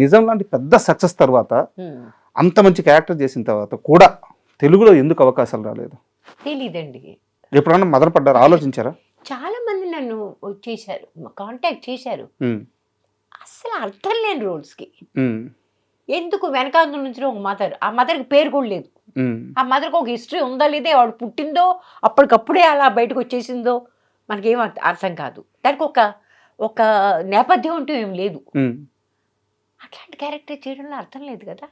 నిజం లాంటి పెద్ద సక్సెస్ తర్వాత. అంత మంచి క్యారెక్టర్ చేసిన తర్వాత కూడా తెలుగులో ఎందుకు అవకాశాలు రాలేదు? తెలీదండి. ఎప్పుడన్నా మదన పడ్డారు? ఆలోచించారా? చాలా మంది నన్ను చేశారు కాంటాక్ట్ చేశారు. అసలు అర్థం లేని రోల్స్కి ఎందుకు వెనకాల నుంచి ఒక మదర్ ఆ మదర్కి పేరు కూడా లేదు. ఆ మదర్కి ఒక హిస్టరీ ఉందా లేదా ఆవిడ పుట్టిందో అప్పటికప్పుడే అలా బయటకు వచ్చేసిందో మనకేం అర్థ- అర్థం కాదు. దానికి ఒక ఒక నేపథ్యం అంటూ ఏం లేదు. అట్లాంటి క్యారెక్టర్ చేయడంలో అర్థం లేదు కదా.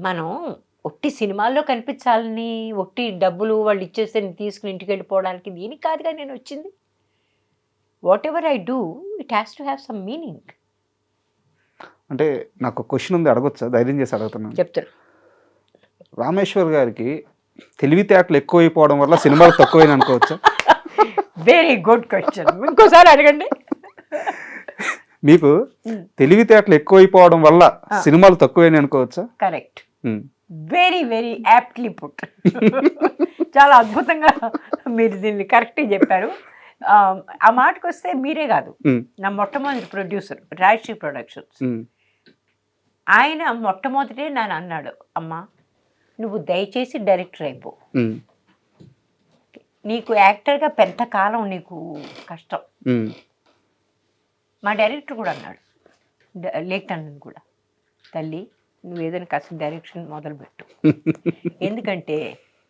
మనం ఒట్టి సినిమాల్లో కనిపించాలని ఒట్టి డబ్బులు వాళ్ళు ఇచ్చేస్తే తీసుకుని ఇంటికి వెళ్ళిపోవడానికి దీనికి కాదుగా నేను వచ్చింది. Whatever I do it has to have some meaning అంటే నాకు క్వశ్చన్ ఉంది అడగొచ్చా? ధైర్యం చేసి అడుగుతున్నాను. చెప్తాను రామేశ్వర్ గారికి తెలివితేటలు ఎక్కువైపోవడం వల్ల సినిమాలు తక్కువైన అనుకోవచ్చా? వెరీ గుడ్ క్వశ్చన్ ఇంకోసారి అడగండి. మీకు ఉమ్. తెలివితేటలు ఎక్కువైపోవడం వల్ల ఆ. సినిమాలు తక్కువైన అనుకోవచ్చా? Correct very very aptly put చాలా అద్భుతంగా మీరు దీన్ని కరెక్ట్గా చెప్పారు. ఆ, ఆ మాటకు వస్తే మీరే కాదు. ఉమ్, నా మొట్టమొదటి ప్రొడ్యూసర్ రాయశ్రీ ప్రొడక్షన్స్ ఉమ్, ఆయన మొట్టమొదటే నన్ను అన్నాడు అమ్మా నువ్వు దయచేసి డైరెక్టర్ అయిపో. నీకు యాక్టర్గా పెద్ద కాలం నీకు కష్టం. మా డైరెక్టర్ కూడా అన్నాడు. లేఖనని కూడా. తల్లి నువ్వు ఏదైనా కాస్త డైరెక్షన్ మొదలుపెట్టు. ఎందుకంటే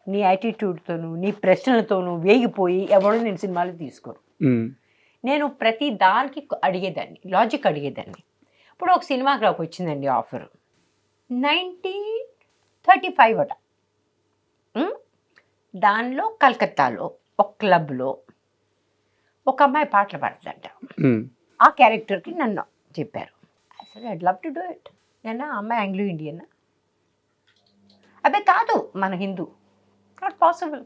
నీ యాటిట్యూడ్తోనూ నీ ప్రశ్నలతోనూ వేగిపోయి ఎవడో నేను సినిమాలు తీసుకోరు నేను ప్రతి దానికి అడిగేదాన్ని లాజిక్ అడిగేదాన్ని. ఇప్పుడు ఒక సినిమాకి వచ్చిందండి ఆఫర్. నైన్టీన్ థర్టీ ఫైవ్ అట? దానిలో కలకత్తాలో ఒక క్లబ్లో ఒక అమ్మాయి పాటలు పాడుతుందంట. ఆ క్యారెక్టర్కి నన్ను చెప్పారు. అసలు I'd love to do it నేను? ఆ అమ్మాయి ఆంగ్లో ఇండియన్? అదే కాదు మన హిందూ. నాట్ పాసిబుల్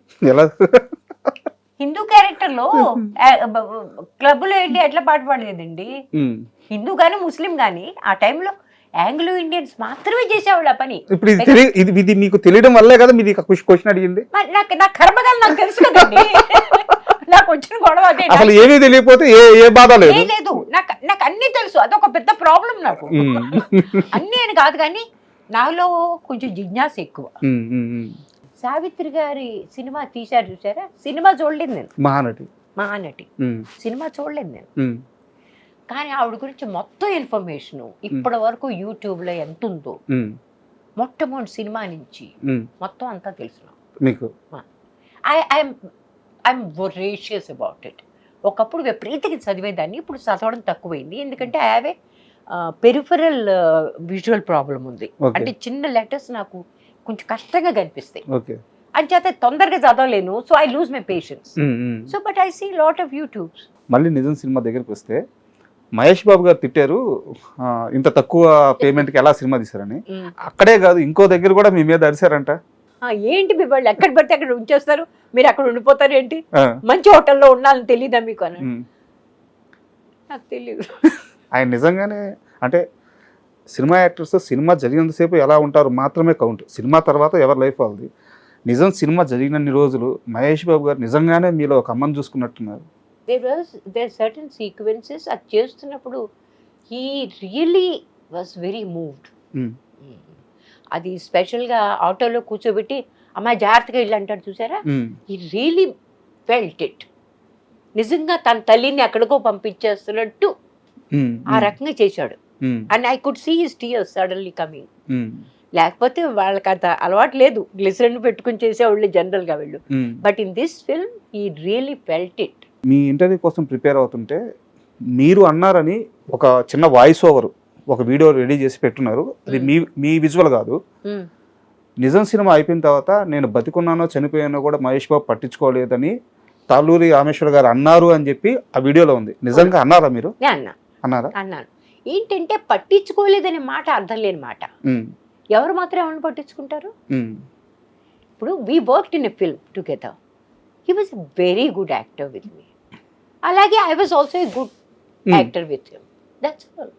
హిందూ క్యారెక్టర్లో క్లబ్లో వెళ్ళి ఎట్లా పాట పాడలేదండి. హిందూ కానీ ముస్లిం కానీ ఆ టైంలో ఆంగ్లో ఇండియన్స్ మాత్రమే చేసేవాళ్ళు ఆ పని. ఇప్పుడు ఇది తెలియ ఇది ఇది మీకు తెలియడం వల్లే కదా మీది క్వశ్చన్ అడిగింది. మరి నాకు నా కర్మగాలు నాకు తెలుసు కదండి. నాకు వచ్చిన గొడవ అదే అసలు ఏమీ తెలియకపోతే ఏ ఏ బాధ లేదు. ఏ లేదు. నాకు నాకు అన్నీ తెలుసు. అదొక పెద్ద ప్రాబ్లం నాకు. అన్నీ అని కాదు కానీ నాలో కొంచెం జిజ్ఞాస ఎక్కువ. ఉమ్, ఉమ్, ఉమ్. సావిత్రి గారి సినిమా తీశారు చూసారా? సినిమా చూడలేదు నేను. మహానటి. మహానటి. ఉమ్, సినిమా చూడలేదు నేను. ఉమ్, కానీ ఆవిడ గురించి మొత్తం ఇన్ఫర్మేషన్ ఇప్పటి వరకు యూట్యూబ్లో ఎంత ఉందో మొట్టమొదటి సినిమా నుంచి. మొత్తం అంతా తెలుసు. మీకు? I I'm I'm voracious about it ఒకప్పుడు విపరీతంగా చదివేదాన్ని ఇప్పుడు చదవడం తక్కువైంది. ఎందుకంటే I have a peripheral visual problem ఉంది. అంటే చిన్న లెటర్స్ నాకు కొంచెం కష్టంగా కనిపిస్తాయి. ఓకే అంచేత తొందరగా చదవలేను. So I lose my patience. So but I see lot of YouTubes మళ్ళీ నిజం సినిమా దగ్గరికి వస్తే మహేష్ బాబు గారు తిట్టారు. ఇంత తక్కువ పేమెంట్కి ఎలా సినిమా తీశారని. అక్కడే కాదు ఇంకో దగ్గర కూడా మీ మీద అరిశారంట. ఏంటి మీ వాళ్ళు ఎక్కడ పడితే అక్కడ ఉంచేస్తారు? మీరు అక్కడ ఉండిపోతారు ఏంటి? మంచి హోటల్లో ఉండాలని తెలియదా మీకు అని. నాకు తెలియదు ఆయన నిజంగానే అంటే సినిమా యాక్టర్స్ సినిమా జరిగినంతసేపు ఎలా ఉంటారు మాత్రమే కౌంట్. సినిమా తర్వాత ఎవరి లైఫ్ వాళ్ళది. నిజం సినిమా జరిగినన్ని రోజులు మహేష్ బాబు గారు నిజంగానే మీలో ఒక అమ్మని చూసుకున్నట్టున్నారు. There was there certain sequences అది చేస్తున్నప్పుడు he really was very moved అది స్పెషల్గా ఆటోలో కూర్చోబెట్టి అమ్మాయి జాగ్రత్తగా ఇల్లు అంటాడు చూసారా? హీ రియలీ ఫెల్ట్ ఇట్ నిజంగా తన తల్లిని ఎక్కడికో పంపించేస్తున్నట్టు ఉమ్, ఆ రకంగా చేశాడు. And I could see his tears suddenly coming లేకపోతే వాళ్ళకి అంత అలవాటు లేదు. గ్లిసరిన్ పెట్టుకుని చేసేవాళ్ళు జనరల్గా వీళ్ళు. But in this film he really felt it me interview కోసం ప్రిపేర్ అవుతుంటే మీరు అన్నారని ఒక చిన్న వాయిస్ ఓవర్ ఒక వీడియో రెడీ చేసి పెట్టున్నారు. అది మీ మీ విజువల్ కాదు. నిజం సినిమా అయిపోయిన తర్వాత నేను బతికున్నానో చనిపోయానో కూడా మహేష్ బాబు పట్టించుకోలేదని తాలూరి రామేశ్వర్ గారు అన్నారు అని చెప్పి ఆ వీడియోలో ఉంది. నిజంగా అన్నారా మీరు? నేను అన్నా. అన్నారా? అన్నాను. ఏంటంటే పట్టించుకోలేదనే మాట అర్థం లేని మాట. ఎవరు మాత్రం ఎవరిని పట్టించుకుంటారు? ఇప్పుడు we work in a film together he was very good actor with me అలాగే I was also a good actor with him that's all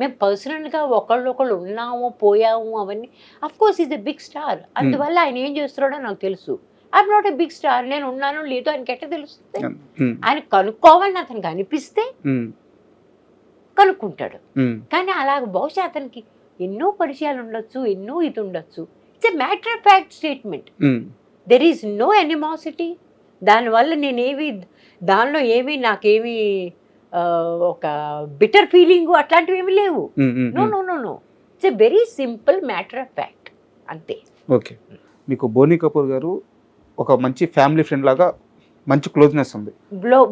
మేము పర్సనల్గా ఒకళ్ళు ఒకళ్ళు ఉన్నాము పోయాము అవన్నీ. Of course is a big star అందువల్ల ఆయన ఏం చేస్తున్నాడో నాకు తెలుసు. I'm not a big star నేను ఉన్నాను లేదో ఆయనకి ఎట్ట తెలుస్తుంది? ఉమ్, ఆయన కనుక్కోవాలని అతనికి అనిపిస్తే ఉమ్, కనుక్కుంటాడు. కానీ అలాగ బహుశా అతనికి ఎన్నో పరిచయాలు ఉండొచ్చు ఎన్నో ఇది ఉండొచ్చు. It's a matter of fact statement there is no animosity దానివల్ల నేనేవి దానిలో ఏమీ నాకేమీ ఒక బిటర్ ఫీలింగ్ అట్లాంటివి ఏమీ లేవు. No. No no no it's a very simple matter of fact అంతే. ఓకే. మీకు బోనీ కపూర్ గారు ఒక మంచి ఫ్యామిలీ ఫ్రెండ్ లాగా మంచి క్లోజ్నెస్ ఉంది.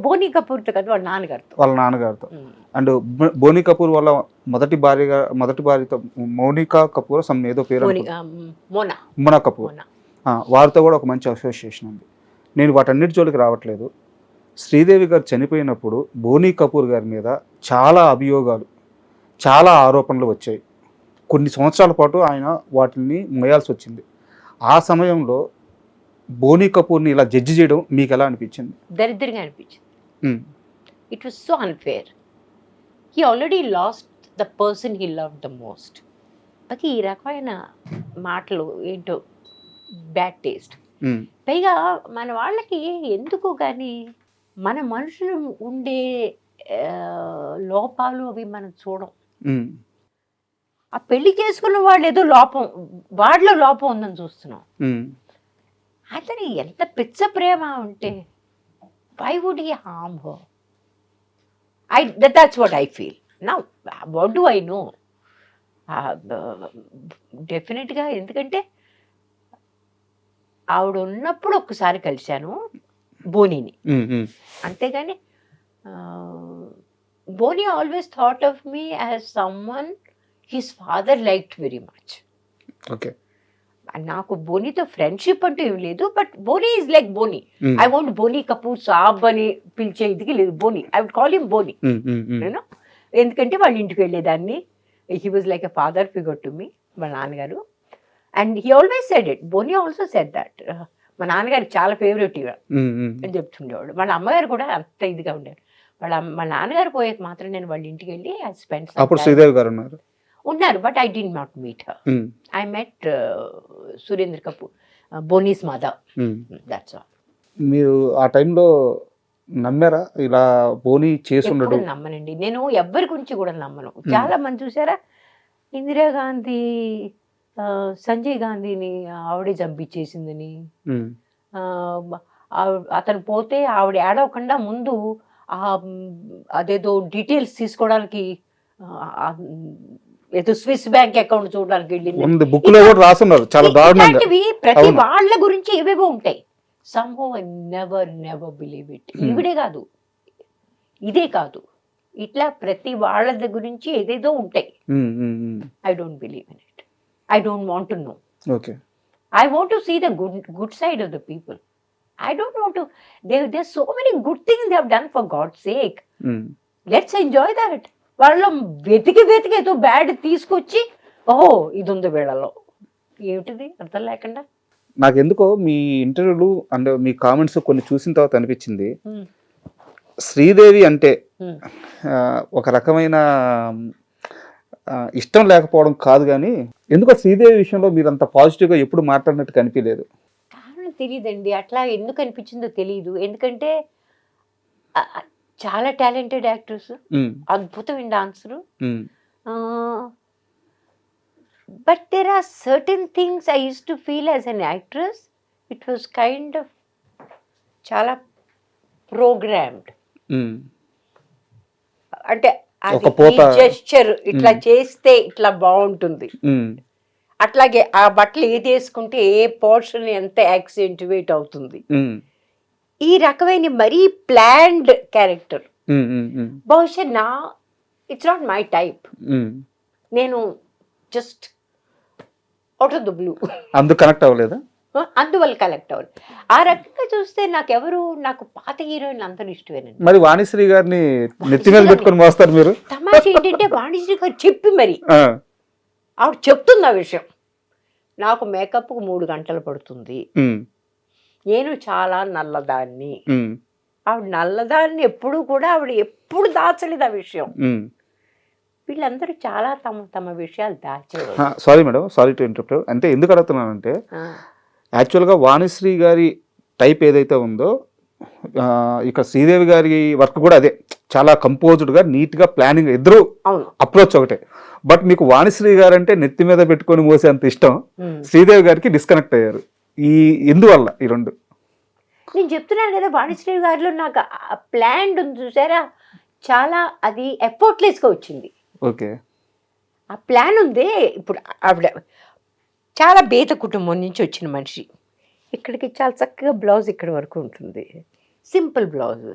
బోనీ కపూర్తో కదా వాళ్ళ నాన్నగారితో. వాళ్ళ నాన్నగారితో. అండ్ బోనీ కపూర్ వాళ్ళ మొదటి భార్యగా మొదటి భార్యతో మౌనికా కపూర్ సమ్ ఏదో పేరు మోనా మునా. కపూర్. వారితో కూడా ఒక మంచి అసోసియేషన్ ఉంది. నేను వాటన్నిటి జోలికి రావట్లేదు. శ్రీదేవి గారు చనిపోయినప్పుడు బోనీ కపూర్ గారి మీద చాలా అభియోగాలు చాలా ఆరోపణలు వచ్చాయి. కొన్ని సంవత్సరాల పాటు ఆయన వాటిని మోయాల్సి వచ్చింది. ఆ సమయంలో బోనీ కపూర్ని ఇలా జడ్జి చేయడం మీకు ఎలా అనిపించింది? దరిద్రంగా అనిపించింది. It was so unfair he already lost the person he love the most అది ఈ రకమైన మాటలు ఏంటో బ్యాడ్ టేస్ట్ పైగా మన వాళ్ళకి ఎందుకు కానీ మన మనుషులు ఉండే లోపాలు అవి మనం చూడం. ఆ పెళ్ళి చేసుకున్న వాళ్ళు ఏదో లోపం వాళ్ళలో లోపం ఉందని చూస్తున్నాం. అతని ఎంత పిచ్చ ప్రేమ ఉంటే why would he hmm oh I that's what I feel నా వాట్ డూ ఐ నో డెఫినెట్గా ఎందుకంటే ఆవిడ ఉన్నప్పుడు ఒక్కసారి కలిశాను. బోనీని. అంతేగాని Boney always thought of me as someone his father liked very much. Okay. నాకు బోనీతో ఫ్రెండ్షిప్ అంటూ ఏం లేదు but Boney is like Boney. I want Boney Kapoor saab అని పిలిచే ఇదికి లేదు Boney. I would call him Boney. నేను ఎందుకంటే వాళ్ళ ఇంటికి వెళ్ళేదాన్ని. He was like a father figure to me మా నాన్నగారు. And he always said it. Boney also said that. మా నాన్నగారికి చాలా ఫేవరెట్ ఇవ అని చెప్తుండేవాడు. వాళ్ళ అమ్మగారు కూడా అంత ఇదిగా ఉండేవారు. వాళ్ళ వాళ్ళ నాన్నగారు పోయాక మాత్రం నేను వాళ్ళ ఇంటికి వెళ్ళి ఐ స్పెండ్ అప్పుడు శ్రీదేవి గారు ఉన్నారు. ఉన్నారు but I did not meet her I met Surinder Kapoor Boney's mother um. That's all మీరు ఆ టైంలో నమ్మారా? ఇలా బోని చేసి ఉండడు? నమ్మనండి. నేను ఎవ్వరి గురించి కూడా నమ్మను. చాలా మంది చూసారా? ఇందిరాగాంధీ సంజయ్ గాంధీని ఆవిడే చంపించేసిందని. అతను పోతే ఆవిడ ఏడవకుండా ముందు అదేదో డీటెయిల్స్ తీసుకోవడానికి ఏదో స్విస్ బ్యాంక్ అకౌంట్ చూడడానికి వెళ్ళింది. బుక్లో కూడా రాసున్నారు. చాలా దారుణంగా. ప్రతి. వాళ్ళ గురించి ఏవేవో ఉంటాయి. Somehow I never never believe it. ఈవిడే కాదు. ఇదే కాదు. ఇట్లా ప్రతి వాళ్ళ గురించి ఏదేదో ఉంటాయి. I don't believe in I don't want to know okay I want to see the good good side of the people I don't want to they so many good things they have for God sake let's enjoy that వాళ్ళు వెతికి వెతికి ఏదో bad తీసుకొచ్చి ఓహో ఇది ఉంది వీళ్ళలో. ఏమిటిది? అర్థం లేకుండా. నాకు ఎందుకో మీ ఇంటర్వ్యూలు అండ్ మీ కామెంట్స్ కొన్ని చూసిన తర్వాత అనిపించింది. Hmm. శ్రీదేవి అంటే Hmm. ఒక రకమైన ఇష్టం లేకపోవడం కాదు కానీ ఎందుకో శ్రీదేవి విషయంలో మీరు అంత పాజిటివ్గా ఎప్పుడు మాట్లాడినట్టు కనిపించలేదు. కారణం తెలియదండి అట్లా ఎందుకు అనిపించిందో తెలియదు ఎందుకంటే చాలా టాలెంటెడ్ యాక్టర్స్. అద్భుతమైన dancer. But there are certain things I use to feel as an actress it was kind of చాలా ప్రోగ్రామ్డ్ అంటే ఒక పోత- జెస్చర్ ఇట్లా. చేస్తే ఇట్లా బాగుంటుంది. అట్లాగే ఆ బట్టలు ఏది వేసుకుంటే ఏ పోర్షన్ ఎంత యాక్సెంటివేట్ అవుతుంది. ఈ రకమైన మరీ ప్లాన్డ్ క్యారెక్టర్. బహుశా నా ఇట్స్ నాట్ మై టైప్. నేను just out of the blue అందుకు కనెక్ట్ అవ్వలేదా? అందువల్ల కలెక్ట్ అవ్వాలి ఆ రకంగా చూస్తే నాకు ఎవరు నాకు పాత హీరోయిన్ అందరూ ఇష్టమేనండి. మరి వాణిశ్రీ గారిని నెత్తి మీద పెట్టుకొని మోస్తారు మీరు? తమాషా ఏంటంటే వాణిజ్య గారు చెప్పి మరి. ఆవిడ చెప్తుంది ఆ విషయం. నాకు మేకప్కు మూడు గంటలు పడుతుంది. నేను చాలా నల్లదాన్ని. ఆవిడ నల్లదాన్ని ఎప్పుడు కూడా ఆవిడ ఎప్పుడు దాచలేదు ఆ విషయం. వీళ్ళందరూ చాలా తమ తమ విషయాలు దాచేవారు. Sorry madam sorry to interrupt అంటే ఎందుకు అడుగుతున్నానంటే యాక్చువల్గా వాణిశ్రీ గారి టైప్ ఏదైతే ఉందో ఇక శ్రీదేవి గారి వర్క్ కూడా అదే. చాలా కంపోజ్డ్గా నీట్గా ప్లానింగ్ ఇద్దరు అప్రోచ్ ఒకటే. బట్ మీకు వాణిశ్రీ గారు అంటే నెత్తి మీద పెట్టుకొని మోసేంత ఇష్టం. శ్రీదేవి గారికి డిస్కనెక్ట్ అయ్యారు. ఈ ఎందువల్ల ఈ రెండు? నేను చెప్తున్నాను కదా వాణిశ్రీ గారిలో నాకు ప్లాన్ ఉంది చూసారా? చాలా అది ఎఫర్ట్లెస్గా వచ్చింది. ఓకే. ఆ ప్లాన్ ఉంది. ఇప్పుడు ఆవిడ చాలా బేద కుటుంబం నుంచి వచ్చిన మనిషి. ఇక్కడికి చాలా చక్కగా బ్లౌజ్ ఇక్కడ వరకు ఉంటుంది. Simple blouse.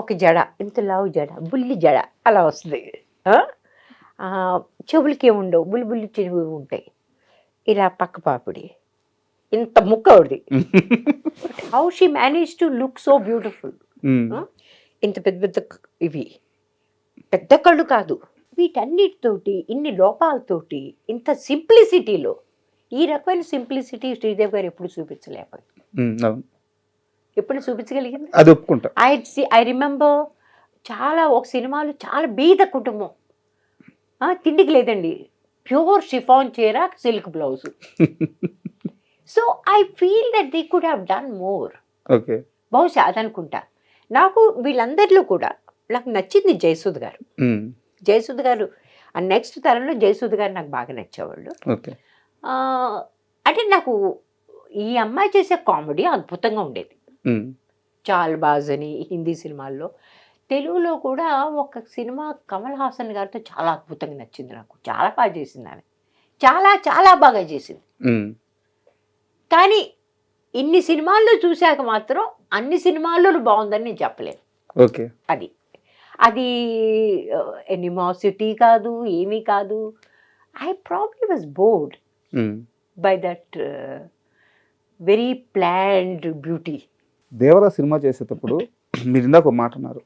ఒక జడ ఇంత లావు జడ బుల్లి జడ అలా వస్తుంది. చెవులకి ఉండవు బుల్లి బుల్లి చెవి ఉంటాయి. ఇలా పక్క పాపిడి. ఇంత ముక్క అవుది how she manage to look so beautiful ఇంత పెద్ద పెద్ద ఇవి. పెద్ద కళ్ళు కాదు. వీటన్నిటితోటి ఇన్ని లోపాలతోటి ఇంత సింప్లిసిటీలో ఈ రకమైన సింప్లిసిటీ శ్రీదేవి గారు ఎప్పుడు చూపించలేకపోయింది అవును. ఎప్పుడు చూపించగలిగింది? అది ఒప్పుకుంటా. ఐ ఐ రిమెంబర్ చాలా ఒక సినిమాలో చాలా బీద కుటుంబం. తిండికి లేదండి. ప్యూర్ షిఫాన్ చీర silk blouse. So I feel that they could have done more. Okay. బహుశా అదనుకుంటా. నాకు వీళ్ళందరిలో కూడా నాకు నచ్చింది జయసూద్ గారు. జయసూద్ గారు ఆ నెక్స్ట్ తరంలో జయసూద్ గారు నాకు బాగా నచ్చేవాళ్ళు. అంటే నాకు ఈ అమ్మాయి చేసే కామెడీ అద్భుతంగా ఉండేది. చాల్బాజ్ అని హిందీ సినిమాల్లో. తెలుగులో కూడా ఒక సినిమా కమల్ హాసన్ గారితో చాలా అద్భుతంగా నచ్చింది నాకు. చాలా బాగా చేసింది ఆమె. చాలా చాలా బాగా చేసింది. కానీ ఇన్ని సినిమాల్లో చూశాక మాత్రం అన్ని సినిమాల్లో బాగుందని నేను చెప్పలేను. ఓకే. అది. అది ఎనిమాసిటీ కాదు ఏమీ కాదు I probably was bored um. By that very planned beauty Devara cinema చేసేటప్పుడు మీరు ఇందాక ఒక మాట అన్నారు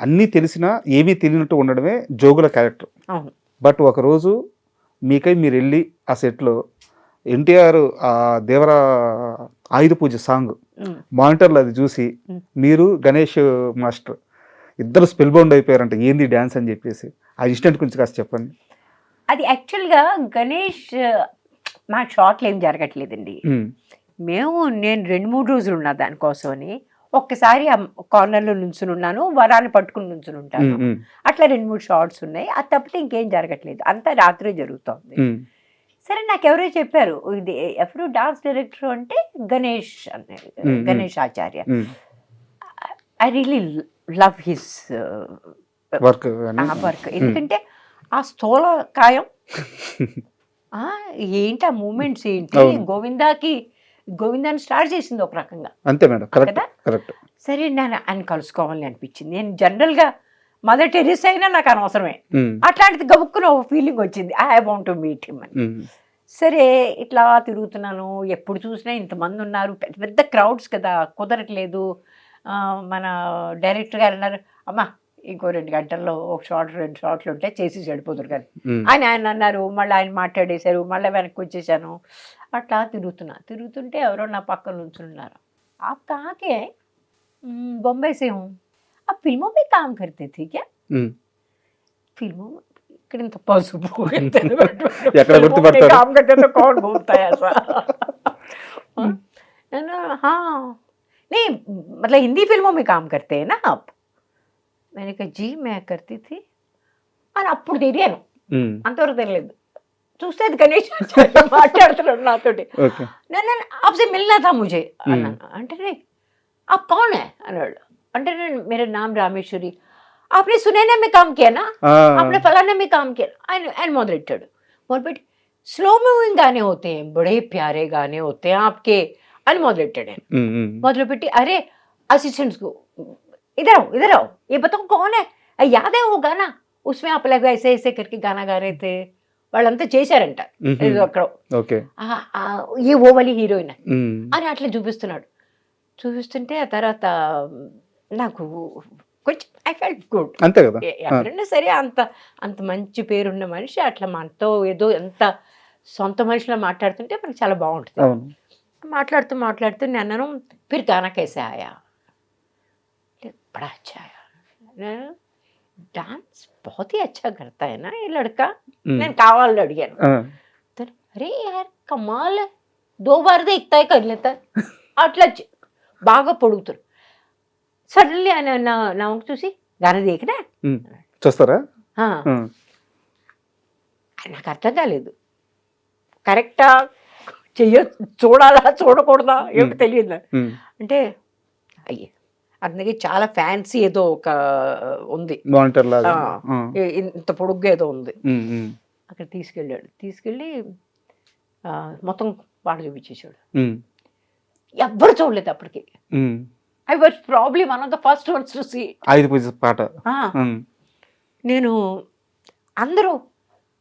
అన్నీ తెలిసినా ఏమీ తెలియనట్టు ఉండడమే జోగుల క్యారెక్టర్ బట్ ఒకరోజు మీకై మీరు వెళ్ళి ఆ సెట్లో ఎన్టీఆర్ ఆ దేవరా ఆయుధ పూజ సాంగ్ Mm. మానిటర్లో అది చూసి Mm. మీరు గణేష్ మాస్టర్ ఇద్దరు స్పెల్ బౌండ్ అయిపోయారంట ఏంది డ్యాన్స్ అని చెప్పేసి. ఆ ఇన్సిడెంట్ గురించి కాస్త చెప్పండి. అది యాక్చువల్గా గణేష్ మా షార్ట్లు ఏం జరగట్లేదండి. మేము నేను రెండు మూడు రోజులు ఉన్నా దానికోసమని ఒక్కసారి ఆ కార్నర్లో నుంచుని ఉన్నాను వరాన్ని పట్టుకుని నుంచుని ఉంటాను. అట్లా రెండు మూడు షార్ట్స్ ఉన్నాయి. అది తప్పితే ఇంకేం జరగట్లేదు. అంతా రాత్రే జరుగుతోంది. సరే నాకు ఎవరో చెప్పారు ఇది ఎవరు డాన్స్ డైరెక్టర్ అంటే గణేష్ అన్నారు. Ganesh Acharya. I really love his work work. ఎందుకంటే ఆ స్థూల కాయం. ఆ, ఏంటి ఆ మూమెంట్స్ ఏంటి. గోవిందాకి గోవిందాన్ని స్టార్ట్ చేసింది ఒక రకంగా. అంతే మేడం. కదా? సరే నేను ఆయన కలుసుకోవాలని అనిపించింది. నేను జనరల్గా మదర్ టెరిస్ అయినా నాకు అనవసరమే. అట్లాంటిది గబుక్కున ఫీలింగ్ వచ్చింది. I want to meet him అని. సరే ఇట్లా తిరుగుతున్నాను. ఎప్పుడు చూసినా ఇంతమంది ఉన్నారు. పెద్ద పెద్ద క్రౌడ్స్ కదా. కుదరట్లేదు. మన డైరెక్టర్ గారు అన్నారు అమ్మా ఇంకో రెండు గంటల్లో ఒక షార్ట్ రెండు షార్ట్లు ఉంటే చేసి చెడిపోతారు కానీ ఉమ్, ఆయన ఆయన అన్నారు మళ్ళీ ఆయన మాట్లాడేశారు మళ్ళీ వెనక్కి వచ్చేసాను అట్లా తిరుగుతున్నా తిరుగుతుంటే ఎవరో నా పక్కన నుంచున్నారు आप कहाँ के हैं "हम्म, बॉम्बे से हूँ आप फिल्मों में काम करते थे क्या ఉమ్. फिल्मों में ఇక్కడ ఇంత పసుపు ఇంత ఎక్కడ फिल्मों में గుర్తుపడతారు? काम करते तो कौन घूमता है ऐसा हाँ? ना हाँ नहीं मतलब हिंदी फिल्मों में काम करते हैं ना आप मैंने कहा जी मैं करती थी అని అప్పుడు తెలియను ఉమ్, అంతవరకు తెలియదు చూస్తే అది గణేష్ ఆచార్య మాట్లాడుతున్నాడు నాతోటి ఓకే నేను आपसे मिलना था मुझे Hmm. అన్నాను అంటే "नहीं, आप कौन है అన్నాడు అంటే నేను मेरा नाम रामेश्वरी आपने सुनैना में काम किया ना ఆ, आपने फलाना में काम किया ఆయన ఆయన మొదలెట్టాడు మొదలుపెట్టి స్లో మూవింగ్ గానే होते हैं बड़े प्यारे गाने होते हैं आपके అని మొదలెట్టాడు ఆయన ఉమ్, ఉమ్, మొదలుపెట్టి అరే असिस्टेंट्स को इधर आओ इधर आओ ये बताओ कौन है अ, याद है वो गाना उसमें आप लोग ऐसे ऐसे करके गाना गा रहे थे వాళ్ళంతా చేశారంట ఉమ్, ఏదో అక్కడ ఓకే ఆ, ఆ, ఏ ఓ వలి హీరోయిన్ ఉమ్, అని అట్లా చూపిస్తున్నాడు చూపిస్తుంటే ఆ తర్వాత నాకు కొంచెం ఐ ఫెల్ట్ గుడ్ అంతే కదా ఎవరైనా సరే అంత అంత మంచి పేరున్న మనిషి అట్లా మనతో ఏదో ఎంత సొంత మనిషిలో మాట్లాడుతుంటే మనకు చాలా బాగుంటుంది అవును మాట్లాడుతూ మాట్లాడుతూ నన్ను ఫిర్ గానకేసే ఆయా డాన్స్ బహుత్ అచ్చా కడతా ఈ లడ్కా? నేను కావాలని అడిగాను. అరే యార్ కమాల్ దో బార్ దేక్తా కర్లేతా అట్లా బాగా పొడుగుతారు. సడన్లీ ఆయన నా నా వంక చూసి గాన దేకినా? చూస్తారా? నాకు అర్థం కాలేదు. కరెక్టా? చెయ్య చూడాలా చూడకూడదా? ఏమిటి తెలియదు. అంటే అయ్యే అందుకే చాలా ఫ్యాన్సీ ఏదో ఒక ఉంది. ఇంత పొడుగ్గా ఏదో ఉంది. అక్కడ తీసుకెళ్ళాడు. తీసుకెళ్ళి మొత్తం చూపించేశాడు. ఉమ్, ఎవ్వరు చూడలేదు అప్పటికి. I was probably one of the first ones to see ఐదు పాట. నేను అందరూ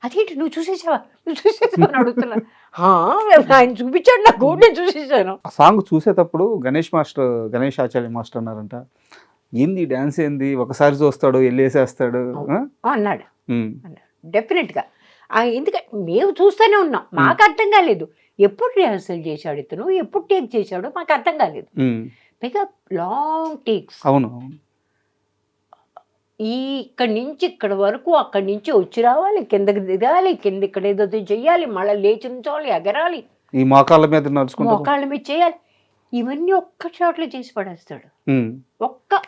అదేంటి నువ్వు చూసేసావా? నువ్వు చూసేసావా? అని అడుగుతున్నా. "హా, ఆయన చూపించాడు నాకు నేను చూసేసాను. ఆ సాంగ్ చూసేటప్పుడు గణేష్ మాస్టర్ గణేష్ ఆచార్య మాస్టర్ అన్నారంట ఏంది డాన్స్ ఏంది? ఒకసారి చూస్తాడు వెళ్ళేసేస్తాడు? అన్నాడు. డెఫినెట్గా ఎందుకంటే మేము చూస్తూనే ఉన్నాం. మాకు అర్థం కాలేదు. ఎప్పుడు రిహర్సల్ చేశాడు ఇతను? ఎప్పుడు టేక్ చేశాడు మాకు అర్థం కాలేదు. పైగా లాంగ్ టేక్స్ అవును. ఈ ఇక్కడి నుంచి ఇక్కడ వరకు అక్కడి నుంచి వచ్చి రావాలి కిందకి దిగాలి కింద ఇక్కడ ఏదో చెయ్యాలి మళ్ళీ లేచి ఉంచాలి ఎగరాలి. ఈ మోకాళ్ళ మీద మోకాళ్ళ మీద చేయాలి. ఇవన్నీ ఒక్క షాట్లో చేసి పడేస్తాడు. ఒక్క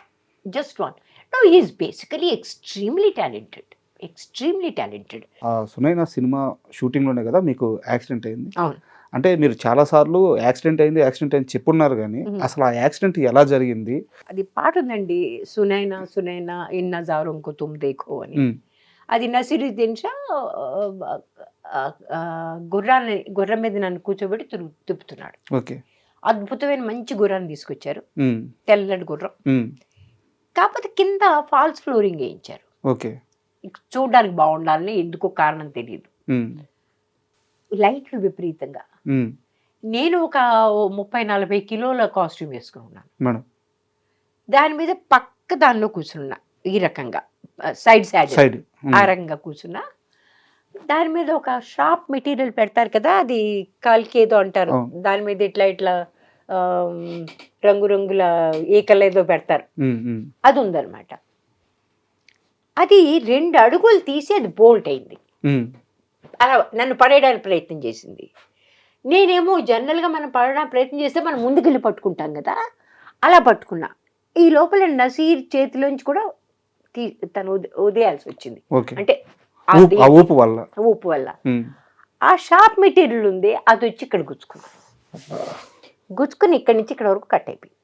just one. No is basically extremely talented extremely talented Sunaina cinema షూటింగ్లోనే కదా మీకు యాక్సిడెంట్ అయింది? అవును. అంటే మీరు చాలా సార్లు యాక్సిడెంట్ అయింది యాక్సిడెంట్ అయింది చెప్పున్నారు కానీ. అసలు ఆ యాక్సిడెంట్ ఎలా జరిగింది? అది పాట ఉందండి సునైనా సునైనా ఇన్ నజారం కు తుమ్ దేఖో అని. అది నసిరుద్దీన్ షా ఆ, ఆ, ఆ, గుర్రాన్ని గుర్రం మీద నన్ను కూర్చోబెట్టి తిరుగు తిప్పుతున్నాడు. ఓకే. అద్భుతమైన మంచి గుర్రాన్ని తీసుకొచ్చారు. తెల్లటి గుర్రం. కాకపోతే కింద ఫాల్స్ ఫ్లోరింగ్ వేయించారు. ఓకే. చూడడానికి బాగుండాలని ఎందుకో కారణం తెలియదు లైట్లు విపరీతంగా నేను ఒక ముప్పై నలభై కిలోల కాస్ట్యూమ్ వేసుకుని ఉన్నాను దాని మీద పక్క దానిలో కూర్చున్నా ఈ రకంగా. సైడ్ సైడ్ ఆ రకంగా కూర్చున్నా. దాని మీద ఒక షార్ప్ మెటీరియల్ పెడతారు కదా అది కాలికి ఏదో అంటారు. దాని మీద ఇట్లా ఇట్లా రంగురంగుల ఈకలు ఏదో పెడతారు. అది ఉందన్నమాట. అది రెండు అడుగులు తీసి అది బోల్ట్ అయింది. అలా నన్ను పడేయడానికి ప్రయత్నం చేసింది. నేనేమో జనరల్గా మనం పడడానికి ప్రయత్నం చేస్తే మనం ముందుకెళ్ళి పట్టుకుంటాం కదా. అలా పట్టుకున్నా. ఈ లోపల నసీర్ చేతిలోంచి కూడా తీ తను వదిలేయాల్సి వచ్చింది. అంటే ఊపు- వల్ల. ఊపు వల్ల. ఆ షార్ప్ మెటీరియల్ ఉంది అది వచ్చి ఇక్కడ గుచ్చుకుంది గుచ్చుకుని ఇక్కడి నుంచి ఇక్కడ వరకు కట్ అయిపోయింది.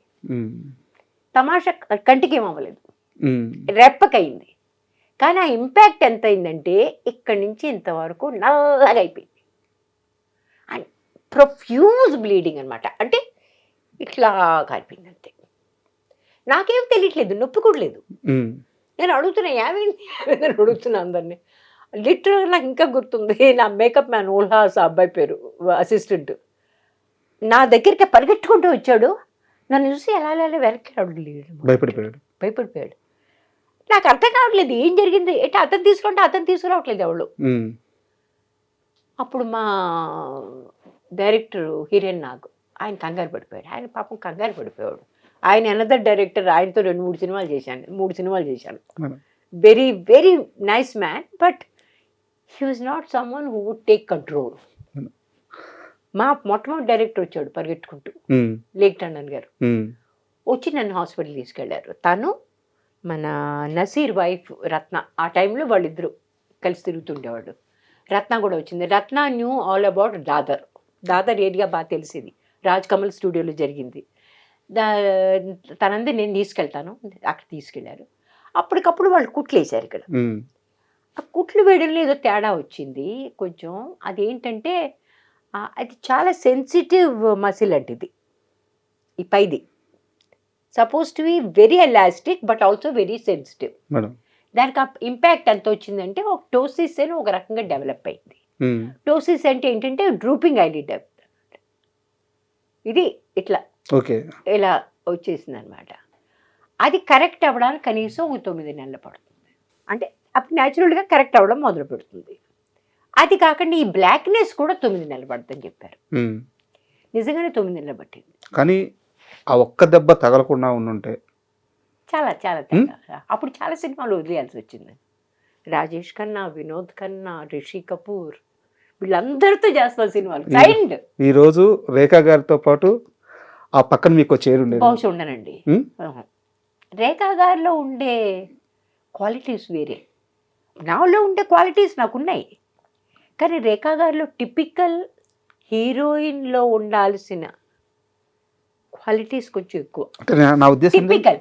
తమాషా కంటికి ఏం అవ్వలేదు. ఉమ్, రెప్పకయింది కానీ ఆ ఇంపాక్ట్ ఎంత అయిందంటే ఇక్కడి నుంచి ఇంతవరకు నల్లగా అయిపోయింది. ప్రొఫ్యూజ్ బ్లీడింగ్ అనమాట అంటే ఇట్లా అయిపోయింది అంతే. నాకేం తెలియట్లేదు నొప్పి కూడా లేదు. నేను అడుగుతున్నా ఏమైంది? అడుగుతున్నా అందరినీ. లిటరల్గా నాకు ఇంకా గుర్తుంది నా మేకప్ మ్యాన్ ఉల్హాస్ ఆ అబ్బాయి పేరు అసిస్టెంట్ నా దగ్గరికి పరిగెట్టుకుంటూ వచ్చాడు. నన్ను చూసి ఎలా ఎలా వెనక్కి అడగలేదు భయపడిపోయాడు. భయపడిపోయాడు. నాకు అర్థం కావట్లేదు ఏం జరిగింది? అంటే అతను తీసుకుంటే అతను తీసుకురావట్లేదు ఉమ్, అప్పుడు మా డైరెక్టర్ హిరేన్ నాగ్. ఆయన కంగారు పడిపోయాడు. ఆయన పాపం కంగారు పడిపోయాడు. ఆయన అనదర్ డైరెక్టర్ ఆయనతో రెండు మూడు సినిమాలు చేశాను. మూడు సినిమాలు చేశాను. Very very nice man but he was not someone who would take control. మా మొట్టమొదటి డైరెక్టర్ వచ్చాడు పరిగెట్టుకుంటూ లేక్ టండన్ గారు. వచ్చి నన్ను హాస్పిటల్ తీసుకెళ్ళారు. తను మన నసీర్ వైఫ్ రత్న. ఆ టైంలో వాళ్ళిద్దరు కలిసి తిరుగుతుండేవాడు రత్న కూడా వచ్చింది. Ratna knew all about Dadar Dadar area బాగా తెలిసింది. రాజ్ కమల్ స్టూడియోలో జరిగింది. దా తనంది నేను తీసుకెళ్తాను. అక్కడ తీసుకెళ్ళారు. అప్పటికప్పుడు వాళ్ళు కుట్లు వేశారు ఇక్కడ. ఆ కుట్లు వేయడంలో ఏదో తేడా వచ్చింది. కొంచెం అదేంటంటే అది చాలా సెన్సిటివ్ మసిల్ అంటే ఇది ఈ పైది. Suppose to be very elastic but also very sensitive దానికి ఆ ఇంపాక్ట్ ఎంత వచ్చిందంటే ఒక టోసిస్ అని ఒక రకంగా డెవలప్ అయింది. టోసిస్ అంటే ఏంటంటే డ్రూపింగ్ ఐలిడ్ ఇది ఇట్లా. ఓకే ఇలా వచ్చేసింది అనమాట అది కరెక్ట్ అవ్వడానికి కనీసం ఒక తొమ్మిది నెలలు పడుతుంది. అంటే అప్పుడు న్యాచురల్గా కరెక్ట్ అవ్వడం మొదలు పెడుతుంది. అది కాకుండా ఈ బ్లాక్నెస్ కూడా తొమ్మిది నెలలు పడుతుందని చెప్పారు. ఉమ్. నిజంగానే తొమ్మిది నెలలు పట్టింది. కానీ ఆ ఒక్క దెబ్బ తగలకుండా ఉండుంటే? చాలా చాలా తేడా. అప్పుడు చాలా సినిమాలు వదిలేయాల్సి వచ్చింది. రాజేష్ ఖన్నా వినోద్ ఖన్నా రిషి కపూర్. వీళ్ళందరితో చేస్తారు సినిమాలు. సైండ్ ఈరోజు రేఖా గారితో పాటు ఆ పక్కన మీకు చైర్ బహుశా ఉండనండి. రేఖా గారిలో ఉండే క్వాలిటీస్ వేరే. నాలో ఉండే క్వాలిటీస్ నాకున్నాయి. కానీ రేఖా గారిలో టిపికల్ హీరోయిన్లో ఉండాల్సిన క్వాలిటీస్ కొంచెం ఎక్కువ. అంటే నా- ఉద్దేశం.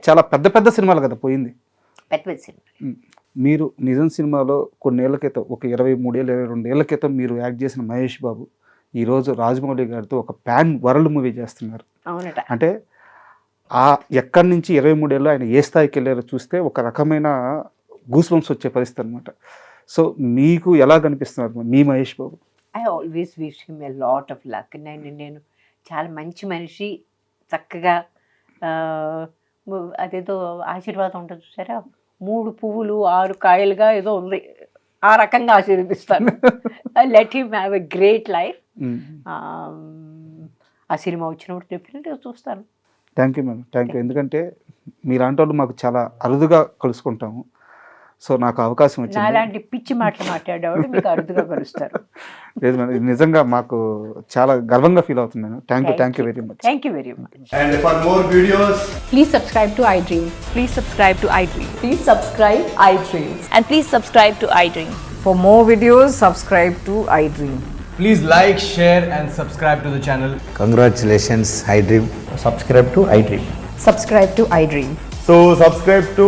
చాలా పెద్ద పెద్ద సినిమాలు కదా పోయింది. పెద్ద పెద్ద సినిమా. మీరు నిజం సినిమాలో కొన్నేళ్ళ క్రితం ఒక ఇరవై మూడేళ్ళు ఇరవై రెండేళ్ళ క్రితం మీరు యాక్ట్ చేసిన మహేష్ బాబు ఈరోజు రాజమౌళి గారితో ఒక ప్యాన్ వరల్డ్ మూవీ చేస్తున్నారు. అంటే ఆ ఎక్కడి నుంచి ఇరవై మూడేళ్ళు ఆయన ఏ స్థాయికి వెళ్ళారో చూస్తే ఒక రకమైన గూస్ బంప్స్ వచ్చే పరిస్థితి అనమాట సో మీకు ఎలా కనిపిస్తున్నారు మీ Mahesh Babu? I always wish him a lot of luck నేను నేను చాలా మంచి మనిషి చక్కగా అదేదో ఆశీర్వాదం ఉంటుంది చూసారా? మూడు పువ్వులు ఆరు కాయలుగా ఏదో ఉంది. ఆ రకంగా ఆశీర్వదిస్తాను. Let him have a great life. ఆ సినిమా వచ్చినప్పుడు డెఫినెట్గా చూస్తాను. Thank you madam thank you ఎందుకంటే మీలాంటి వాళ్ళు మాకు చాలా అరుదుగా కలుసుకుంటాము. సో నాకు అవకాశం వచ్చింది. పిచ్చి మాటలు మాట్లాడేవాడు లేదు నిజంగా మాకు చాలా గర్వంగా ఫీల్ అవుతున్నాను thank you thank you very much thank you very much and for more videos please subscribe to iDream please subscribe to iDream please subscribe iDream and please subscribe to iDream for more videos subscribe to iDream please like share and subscribe to the channel congratulations iDream subscribe to iDream subscribe to iDream so subscribe to